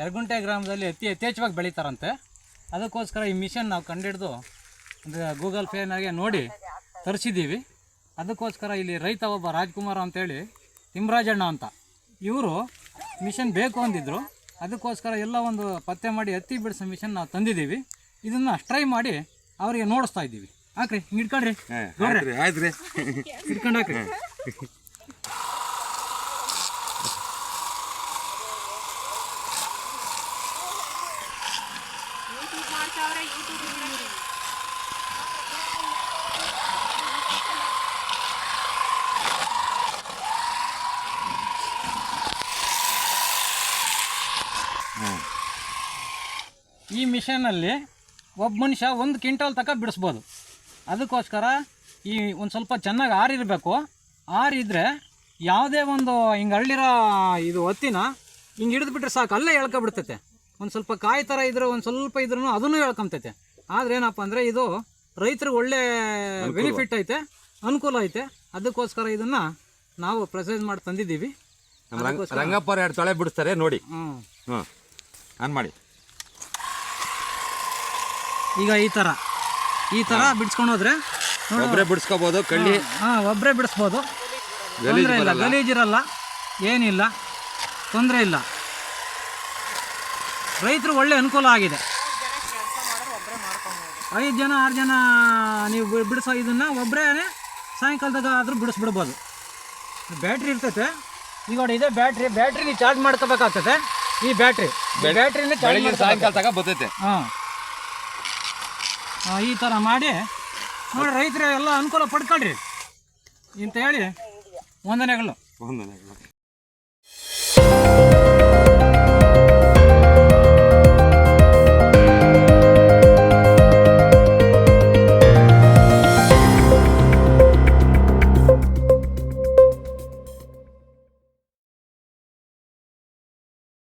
ಯರಗುಂಟೆ ಗ್ರಾಮದಲ್ಲಿ ಅತಿ ಯಥೇಚ್ಛವಾಗಿ ಬೆಳೀತಾರಂತೆ. ಅದಕ್ಕೋಸ್ಕರ ಈ ಮಿಷನ್ ನಾವು ಕಂಡಿಡ್ದು ಅಂದರೆ ಗೂಗಲ್ ಪೇನಾಗೆ ನೋಡಿ ತರಿಸಿದ್ದೀವಿ. ಅದಕ್ಕೋಸ್ಕರ ಇಲ್ಲಿ ರೈತ ಒಬ್ಬ ರಾಜ್ಕುಮಾರ್ ಅಂತೇಳಿ ತಿಮ್ಮರಾಜಣ್ಣ ಅಂತ. ಇವರು ಮಿಷನ್ ಬೇಕು ಅಂದಿದ್ರು. ಅದಕ್ಕೋಸ್ಕರ ಎಲ್ಲ ಒಂದು ಪತ್ತೆ ಮಾಡಿ ಹತ್ತಿ ಬಿಡಿಸೋ ಮಿಷನ್ ನಾವು ತಂದಿದ್ದೀವಿ. ಇದನ್ನು ಟ್ರೈ ಮಾಡಿ ಅವರಿಗೆ ನೋಡಿಸ್ತಾ ಇದ್ದೀವಿ. ಹಾಕ್ರಿ ಹಿಂಗೆ ಇಟ್ಕೊಳ್ರಿ ನೋಡ್ರಿ ಆಯ್ತು ರೀ ಇಟ್ಕೊಂಡು ಹಾಕ್ರಿ. ಈ ಮಿಷನಲ್ಲಿ ಒಬ್ಬ ಮನುಷ್ಯ ಒಂದು ಕ್ವಿಂಟಲ್ ತನಕ ಬಿಡಿಸ್ಬೋದು. ಅದಕ್ಕೋಸ್ಕರ ಈ ಒಂದು ಸ್ವಲ್ಪ ಚೆನ್ನಾಗಿ ಆರಿರಬೇಕು. ಆರಿದ್ರೆ ಯಾವುದೇ ಒಂದು ಹಿಂಗೆ ಅರಳಿರೋ ಇದು ಹೊತ್ತಿನ ಹಿಂಗೆ ಹಿಡಿದ್ಬಿಟ್ರೆ ಸಾಕು ಅಲ್ಲೇ ಎಳ್ಕೊಬಿಡ್ತೈತೆ. ಒಂದು ಸ್ವಲ್ಪ ಕಾಯಿ ಥರ ಇದ್ರೆ ಒಂದು ಸ್ವಲ್ಪ ಇದ್ರೂ ಅದನ್ನು ಎಳ್ಕೊಂತೈತೆ. ಆದ್ರೆ ಏನಪ್ಪ ಅಂದರೆ ಇದು ರೈತರಿಗೆ ಒಳ್ಳೆ ಬೆನಿಫಿಟ್ ಐತೆ ಅನುಕೂಲ ಐತೆ. ಅದಕ್ಕೋಸ್ಕರ ಇದನ್ನು ನಾವು ಪ್ರೊಸೆಸ್ ಮಾಡಿ ತಂದಿದ್ದೀವಿ. ರಂಗಪ್ಪ ಎರಡು ತೊಳೆ ಬಿಡಿಸ್ತಾರೆ ನೋಡಿ. ಹ್ಞೂ ಹ್ಞೂ ಮಾಡಿ. ಈಗ ಈ ಥರ ಈ ಥರ ಬಿಡ್ಸ್ಕೊಂಡು ಹೋದ್ರೆ ಒಬ್ಬರೇ ಬಿಡಿಸ್ಕೋಬೋದು ಕಳ್ಳಿ. ಹಾಂ ಒಬ್ಬರೇ ಬಿಡಿಸ್ಬೋದು. ತೊಂದರೆ ಇಲ್ಲ ಗಲೀಜಿರಲ್ಲ ಏನಿಲ್ಲ. ತೊಂದರೆ ಇಲ್ಲ. ರೈತರು ಒಳ್ಳೆ ಅನುಕೂಲ ಆಗಿದೆ. ಐದು ಜನ ಆರು ಜನ ನೀವು ಬಿಡಿಸೋ ಇದನ್ನ ಒಬ್ಬರೇ ಸಾಯಂಕಾಲದಾಗ ಆದರೂ ಬಿಡಿಸ್ಬಿಡ್ಬೋದು. ಬ್ಯಾಟ್ರಿ ಇರ್ತೈತೆ. ಈಗ ನೋಡಿ ಇದೆ ಬ್ಯಾಟ್ರಿ. ಬ್ಯಾಟ್ರಿ ನೀವು ಚಾರ್ಜ್ ಮಾಡ್ಕೋಬೇಕಾಗ್ತದೆ. ಈ ಬ್ಯಾಟ್ರಿ. ಬ್ಯಾಟ್ರಿನೇ ಚಾರ್ಜ್ ಸಾಯಂಕಾಲ ತಗ ಬರ್ತೈತೆ. ಹಾಂ. ಈ ಥರ ಮಾಡಿ. ನೋಡಿ ರೈತರು ಎಲ್ಲ ಅನುಕೂಲ ಪಡ್ಕೊಳ್ರಿ. ಅಂತ ಹೇಳಿ ವಂದನೆಗಳು. ಒಂದನೇ